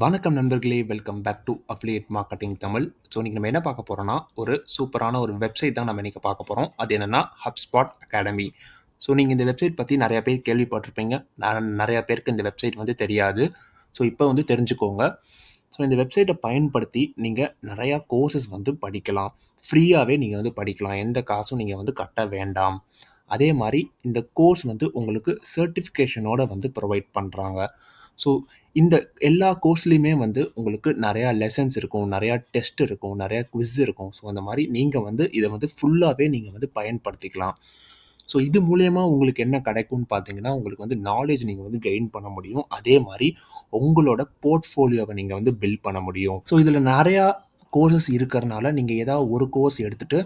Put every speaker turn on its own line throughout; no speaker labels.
வணக்கம் நண்பர்களே welcome back to affiliate marketing Tamil. So இன்றைக்கி நம்ம என்ன பார்க்க போகிறோம்னா ஒரு சூப்பரான ஒரு வெப்சைட் தான் நம்ம இன்றைக்கி பார்க்க போகிறோம் அது என்னென்னா ஹப்ஸ்பாட் அகாடமி ஸோ நீங்கள் இந்த வெப்சைட் பற்றி நிறையா பேர் கேள்விப்பட்டிருப்பீங்க. நான் நிறையா பேருக்கு இந்த வெப்சைட் வந்து தெரியாது. ஸோ இப்போ வந்து தெரிஞ்சுக்கோங்க. ஸோ இந்த வெப்சைட்டை பயன்படுத்தி நீங்கள் நிறையா கோர்சஸ் வந்து படிக்கலாம். ஃப்ரீயாகவே நீங்கள் வந்து படிக்கலாம். எந்த காசும் நீங்கள் வந்து கட்ட வேண்டாம். அதே மாதிரி இந்த கோர்ஸ் வந்து உங்களுக்கு சர்டிஃபிகேஷனோட வந்து ப்ரொவைட் பண்ணுறாங்க ஸோ இந்த எல்லா கோர்ஸ்லேயுமே வந்து உங்களுக்கு நிறையா லெசன்ஸ் இருக்கும் நிறையா டெஸ்ட் இருக்கும் நிறையா குவிஸ் இருக்கும். ஸோ அந்த மாதிரி நீங்கள் வந்து இதை வந்து ஃபுல்லாகவே நீங்கள் வந்து பயன்படுத்திக்கலாம். ஸோ இது மூலயமா உங்களுக்கு என்ன கிடைக்கும்னு பார்த்தீங்கன்னா உங்களுக்கு வந்து நாலேஜ் நீங்கள் வந்து கெயின் பண்ண முடியும். அதே மாதிரி உங்களோட போர்ட்ஃபோலியோவை நீங்கள் வந்து பில்ட் பண்ண முடியும். ஸோ இதில் நிறையா கோர்சஸ் இருக்கிறனால நீங்கள் ஏதாவது ஒரு கோர்ஸ் எடுத்துகிட்டு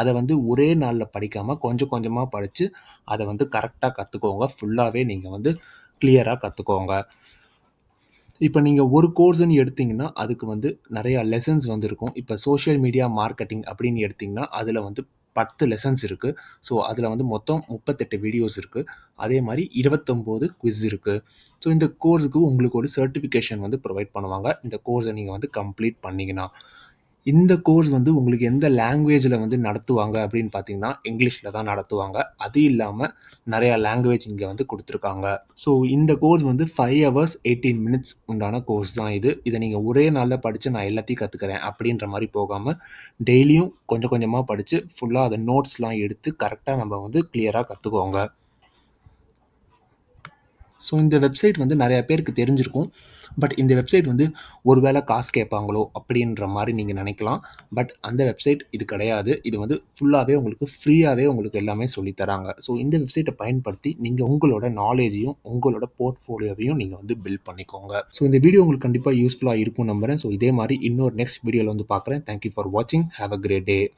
அதை வந்து ஒரே நாளில் படிக்காமல் கொஞ்சம் கொஞ்சமாக படித்து அதை வந்து கரெக்டாக கற்றுக்கோங்க ஃபுல்லாகவே நீங்கள் வந்து கிளியராக கற்றுக்கோங்க இப்போ நீங்கள் ஒரு கோர்ஸ்ன்னு எடுத்தீங்கன்னா அதுக்கு வந்து நிறையா லெசன்ஸ் வந்து இருக்கும் இப்போ சோஷியல் மீடியா மார்க்கெட்டிங் அப்படின்னு எடுத்திங்கன்னா அதில் வந்து பத்து லெசன்ஸ் இருக்குது ஸோ அதில் வந்து மொத்தம் முப்பத்தெட்டு வீடியோஸ் இருக்குது அதே மாதிரி இருபத்தொம்போது குவிஸ் இருக்குது ஸோ இந்த கோர்ஸுக்கு உங்களுக்கு ஒரு சர்டிஃபிகேஷன் வந்து ப்ரொவைட் பண்ணுவாங்க. இந்த கோர்ஸை நீங்கள் வந்து கம்ப்ளீட் பண்ணிங்கன்னா. இந்த கோர்ஸ் வந்து உங்களுக்கு எந்த லாங்குவேஜில் வந்து நடத்துவாங்க அப்படின்னு பார்த்தீங்கன்னா இங்கிலீஷில் தான் நடத்துவாங்க. அது இல்லாமல் நிறையா லாங்குவேஜ் இங்கே வந்து கொடுத்துருக்காங்க. ஸோ இந்த கோர்ஸ் வந்து ஃபைவ் ஹவர்ஸ் எயிட்டீன் மினிட்ஸ் உண்டான கோர்ஸ் தான் இது. இதை நீங்கள் ஒரே நாளில் படித்து நான் எல்லாத்தையும் கற்றுக்கிறேன் அப்படின்ற மாதிரி போகாமல் டெய்லியும் கொஞ்சம் கொஞ்சமாக படித்து ஃபுல்லாக அதை நோட்ஸ்லாம் எடுத்து கரெக்டாக நம்ம வந்து கிளியராக கற்றுக்கோங்க ஸோ இந்த வெப்சைட் வந்து நிறையா பேருக்கு தெரிஞ்சிருக்கும். பட் இந்த வெப்சைட் வந்து ஒரு வேளை காசு கேட்பாங்களோ அப்படின்ற மாதிரி நீங்கள் நினைக்கலாம். பட் அந்த வெப்சைட் இது கிடையாது. இது வந்து ஃபுல்லாகவே உங்களுக்கு ஃப்ரீயாகவே உங்களுக்கு எல்லாமே சொல்லித்தராங்க. ஸோ இந்த வெப்சைட்டை பயன்படுத்தி நீங்கள் உங்களோட நாலேஜையும் உங்களோட போர்ட்ஃபோலியோவையும் நீங்கள் வந்து பில்ட் பண்ணிக்கோங்க. ஸோ இந்த வீடியோ உங்களுக்கு கண்டிப்பாக யூஸ்ஃபுல்லாக இருக்கும் நம்புகிறேன் ஸோ இதே மாதிரி இன்னொரு நெக்ஸ்ட் வீடியோவில் வந்து பார்க்குறேன். தேங்க்யூ ஃபார் வாட்சிங் ஹேவ் அ கிரேட் டே